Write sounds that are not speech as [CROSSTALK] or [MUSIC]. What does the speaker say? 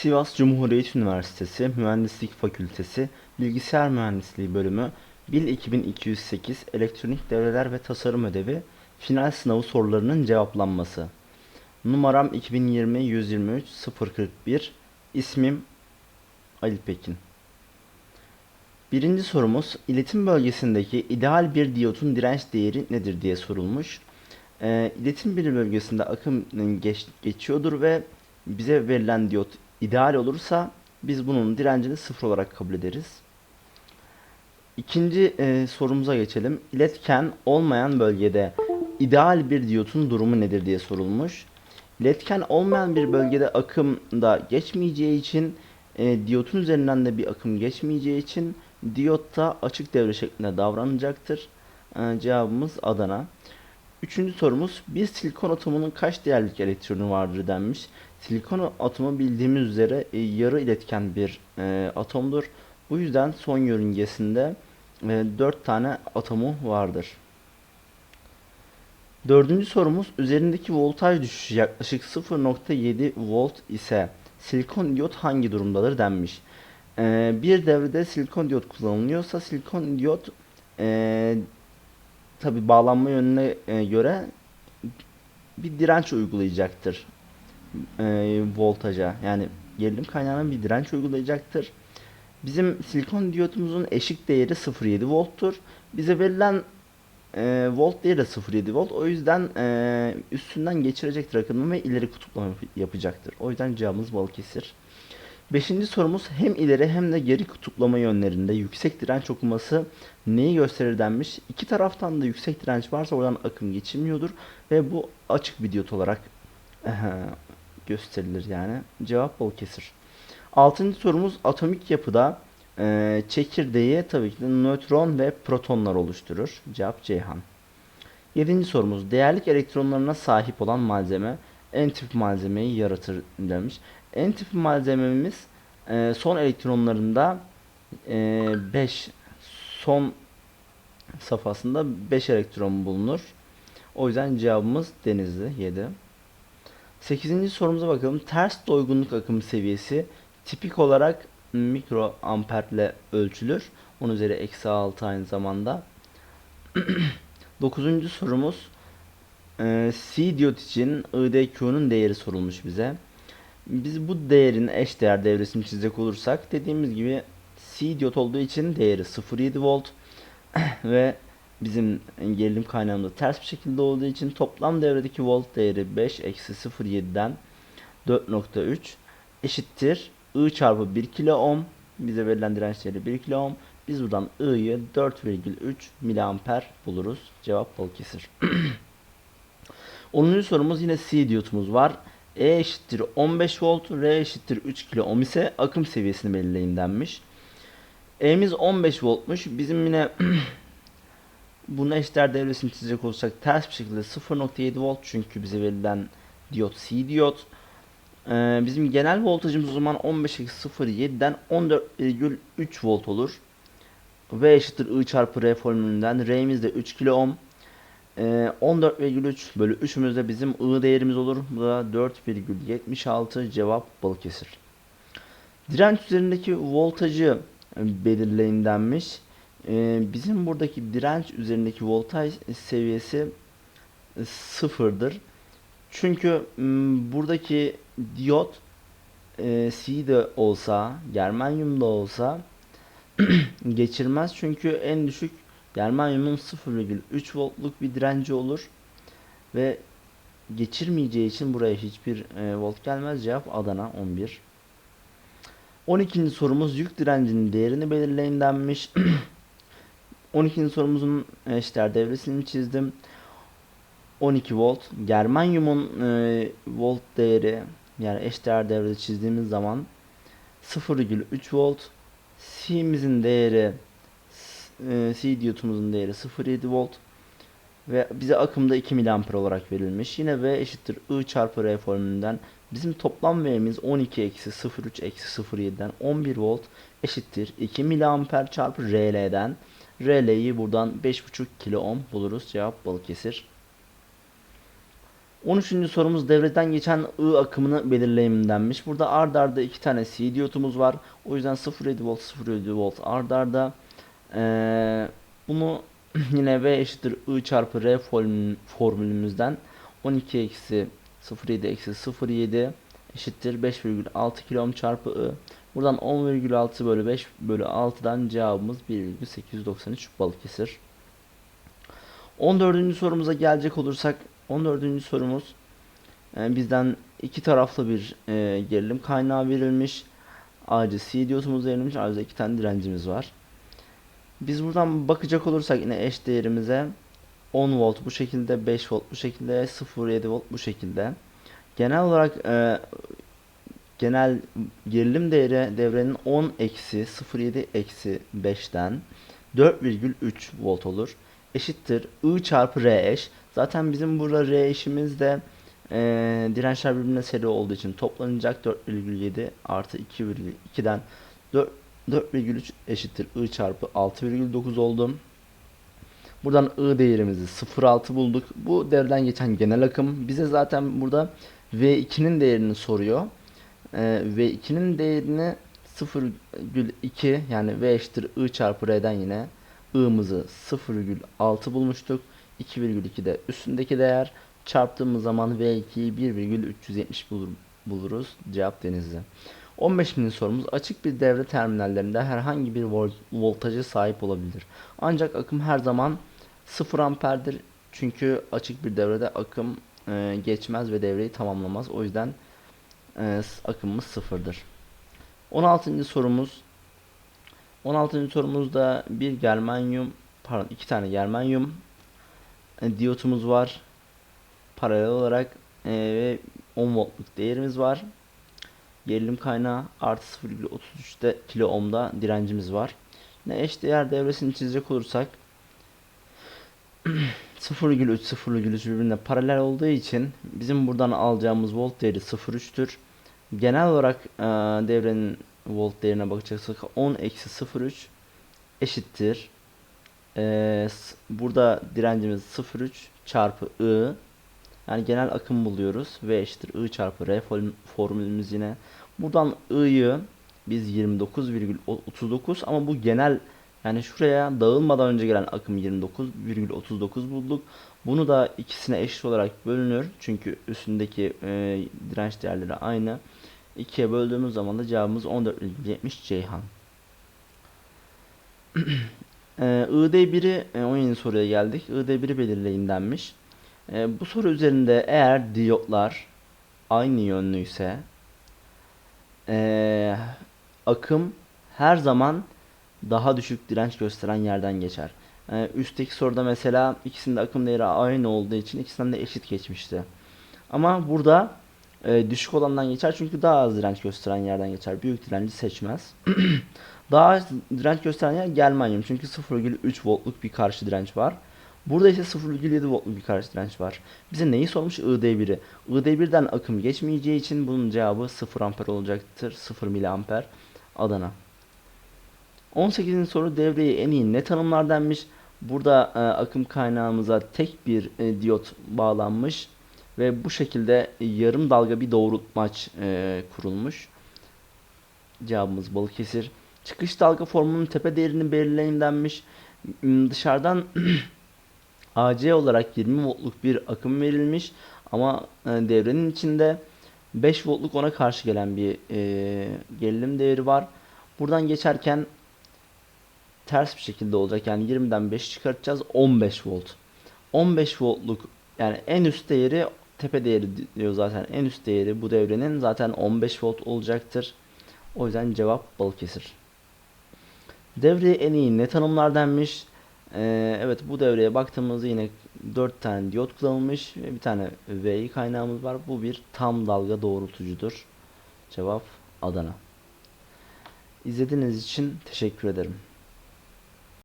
Sivas Cumhuriyet Üniversitesi Mühendislik Fakültesi Bilgisayar Mühendisliği Bölümü Bil 2208 Elektronik Devreler ve Tasarım Ödevi Final Sınavı sorularının cevaplanması. Numaram 2020 123 041 İsmim Ali Pekin. Birinci sorumuz iletim bölgesindeki ideal bir diyotun direnç değeri nedir diye sorulmuş. Ee, iletim bir bölgesinde akım geç, geçiyordur ve bize verilen diyot ideal olursa biz bunun direncini sıfır olarak kabul ederiz. İkinci e, sorumuza geçelim. İletken olmayan bölgede ideal bir diyotun durumu nedir diye sorulmuş. İletken olmayan bir bölgede akım da geçmeyeceği için e, diyotun üzerinden de bir akım geçmeyeceği için diyot da açık devre şeklinde davranacaktır. E, cevabımız Adana. Üçüncü sorumuz bir silikon atomunun kaç değerlik elektronu vardır denmiş. Silikon atomu bildiğimiz üzere e, yarı iletken bir e, atomdur. Bu yüzden son yörüngesinde e, 4 tane atomu vardır. Dördüncü sorumuz üzerindeki voltaj düşüşü yaklaşık 0.7 volt ise silikon diyot hangi durumdadır denmiş. E, bir devrede silikon diyot kullanılıyorsa silikon diyot e, tabi bağlanma yönüne e, göre bir direnç uygulayacaktır e, voltaja yani gerilim kaynağına bir direnç uygulayacaktır. Bizim silikon diyotumuzun eşik değeri 0.7 volttur. Bize verilen e, volt değeri de 0.7 volt. O yüzden e, üstünden geçirecektir akımı ve ileri kutuplama yapacaktır. O yüzden cevabımız Balıkesir. Beşinci sorumuz hem ileri hem de geri kutuplama yönlerinde yüksek direnç okuması neyi gösterir denmiş. İki taraftan da yüksek direnç varsa oradan akım geçilmiyordur ve bu açık bir diyot olarak gösterilir yani. Cevap Balıkesir. Altıncı sorumuz atomik yapıda e, çekirdeği tabii ki de nötron ve protonlar oluşturur. Cevap Ceyhan. Yedinci sorumuz değerlik elektronlarına sahip olan malzeme en tip malzemeyi yaratır demiş. En tip malzememiz e, son elektronlarında 5 e, son safhasında 5 elektron bulunur. O yüzden cevabımız denizli 7. 8. sorumuza bakalım. Ters doygunluk akım seviyesi tipik olarak mikro amperle ölçülür. Onun üzeri eksi 6 aynı zamanda. [CLEARS THROAT] 9. sorumuz e, C diyot için IDQ'nun değeri sorulmuş bize. Biz bu değerin eş değer devresini çizecek olursak dediğimiz gibi C diyot olduğu için değeri 0.7 volt [CLEARS THROAT] ve bizim gerilim kaynağımız ters bir şekilde olduğu için toplam devredeki volt değeri 5 eksi 0.7'den 4.3 eşittir I çarpı 1 kilo ohm bize verilen direnç değeri 1 kilo ohm biz buradan I'yı 4,3 miliamper buluruz. Cevap Balıkesir. 10. [CLEARS THROAT] sorumuz yine C diyotumuz var. E eşittir 15 volt, R eşittir 3 kilo ohm ise akım seviyesini belirleyin denmiş. E'miz 15 voltmuş. Bizim yine [CLEARS THROAT] Bunu eşdeğer devresini çizecek olursak ters bir şekilde 0.7 volt çünkü bize verilen diyot C diyot. Ee, bizim genel voltajımız o zaman 15.07'den 14,3 volt olur. V eşittir I çarpı R formülünden R'miz de 3 kilo ohm. Ee, 14,3 bölü 3'ümüz de bizim I değerimiz olur. Bu da 4,76 cevap Balıkesir. Direnç üzerindeki voltajı belirleyin denmiş. Ee, bizim buradaki direnç üzerindeki voltaj seviyesi e, sıfırdır. Çünkü buradaki diyot e, C de olsa, germanyum da olsa [CLEARS THROAT] geçirmez. Çünkü en düşük germanyumun 0,3 voltluk bir direnci olur. Ve geçirmeyeceği için buraya hiçbir e, volt gelmez. Cevap Adana 11. 12. sorumuz yük direncinin değerini belirleyin denmiş. [CLEARS THROAT] 12. sorumuzun eşdeğer devresini çizdim. 12 volt. Germanyumun e, volt değeri yani eşdeğer devrede çizdiğimiz zaman 0,3 volt. C'mizin değeri e, C diyotumuzun değeri 0,7 volt ve bize akımda 2 mA olarak verilmiş. Yine V eşittir I çarpı R formülünden bizim toplam V'miz 12 eksi 0,3 eksi 0,7'den 11 volt eşittir 2 mA çarpı RL'den RL'yi buradan 5,5 kilo ohm buluruz. Cevap Balıkesir. 13. sorumuz devreden geçen I akımını belirleyin denmiş. Burada ard arda iki tane C diyotumuz var. O yüzden 0.7 volt 0.7 volt ard arda. Ee, bunu [CLEARS THROAT] yine V eşittir I çarpı R formül- formülümüzden 12 eksi 0.7 eksi 0.7 eşittir 5,6 kilo ohm çarpı I. Buradan 10,6 bölü 5 bölü 6'dan cevabımız 1,893 Balıkesir. 14. sorumuza gelecek olursak 14. sorumuz e, bizden iki taraflı bir e, gerilim kaynağı verilmiş. Ayrıca C diyotumuz verilmiş. Ayrıca iki tane direncimiz var. Biz buradan bakacak olursak yine eş değerimize 10 volt bu şekilde, 5 volt bu şekilde, 0.7 volt bu şekilde. Genel olarak e, genel gerilim değeri devrenin 10 eksi 0.7 eksi 5'ten 4,3 volt olur. Eşittir I çarpı R eş. Zaten bizim burada R eşimiz de e, dirençler birbirine seri olduğu için toplanacak 4,7 artı 2,2'den 4 4,3 eşittir I çarpı 6,9 oldu. Buradan I değerimizi 0,6 bulduk. Bu devreden geçen genel akım. Bize zaten burada V2'nin değerini soruyor. Ee, V2'nin değerini 0,2 yani V eşittir I çarpı R'den yine I'mızı 0,6 bulmuştuk. 2,2 de üstündeki değer. Çarptığımız zaman V2'yi 1,370 bulur, buluruz. Cevap denizli. 15. sorumuz açık bir devre terminallerinde herhangi bir vol voltaja sahip olabilir. Ancak akım her zaman 0 amperdir. Çünkü açık bir devrede akım e, geçmez ve devreyi tamamlamaz. O yüzden e, akımımız sıfırdır. 16. sorumuz 16. sorumuzda bir germanyum pardon iki tane germanyum e, diyotumuz var. Paralel olarak e, ve 10 voltluk değerimiz var. Gerilim kaynağı artı 0,33'te kilo ohmda direncimiz var. Yine eş değer devresini çizecek olursak [CLEARS THROAT] 0,3 0,3 birbirine paralel olduğu için bizim buradan alacağımız volt değeri 0,3'tür. Genel olarak e, devrenin volt değerine bakacaksak 10 eksi 0,3 eşittir. E, burada direncimiz 0,3 çarpı I yani genel akım buluyoruz. V eşittir I çarpı R form- formülümüz yine. Buradan I'yı biz 29,39 ama bu genel yani şuraya dağılmadan önce gelen akım 29,39 bulduk. Bunu da ikisine eşit olarak bölünür. Çünkü üstündeki e, direnç değerleri aynı. 2'ye böldüğümüz zaman da cevabımız 14,70 Ceyhan. [CLEARS THROAT] e, ID1'i e, 17 soruya geldik. ID1'i belirleyin denmiş. E, bu soru üzerinde eğer diyotlar aynı yönlüyse e, akım her zaman daha düşük direnç gösteren yerden geçer. E, üstteki soruda mesela ikisinde akım değeri aynı olduğu için ikisinden de eşit geçmişti. Ama burada e, düşük olandan geçer çünkü daha az direnç gösteren yerden geçer. Büyük direnci seçmez. [CLEARS THROAT] daha az direnç gösteren yer germanyum çünkü 0,3 voltluk bir karşı direnç var. Burada ise 0,7 voltluk bir karşı direnç var. Bize neyi sormuş? ID1'i. ID1'den akım geçmeyeceği için bunun cevabı 0 amper olacaktır. 0 miliamper. Adana. 18. soru devreyi en iyi ne tanımlar denmiş. Burada e, akım kaynağımıza tek bir e, diyot bağlanmış ve bu şekilde yarım dalga bir doğrultmaç e, kurulmuş. Cevabımız Balıkesir. Çıkış dalga formunun tepe değerini belirleyin denmiş. M, Dışarıdan [CLEARS THROAT] AC olarak 20 voltluk bir akım verilmiş ama e, devrenin içinde 5 voltluk ona karşı gelen bir e, gerilim değeri var. Buradan geçerken ters bir şekilde olacak. Yani 20'den 5 çıkartacağız. 15 volt. 15 voltluk yani en üst değeri tepe değeri diyor zaten. En üst değeri bu devrenin zaten 15 volt olacaktır. O yüzden cevap Balıkesir. Devreyi en iyi ne tanımlar denmiş. Ee, evet bu devreye baktığımızda yine 4 tane diyot kullanılmış ve bir tane VI kaynağımız var. Bu bir tam dalga doğrultucudur. Cevap Adana. İzlediğiniz için teşekkür ederim.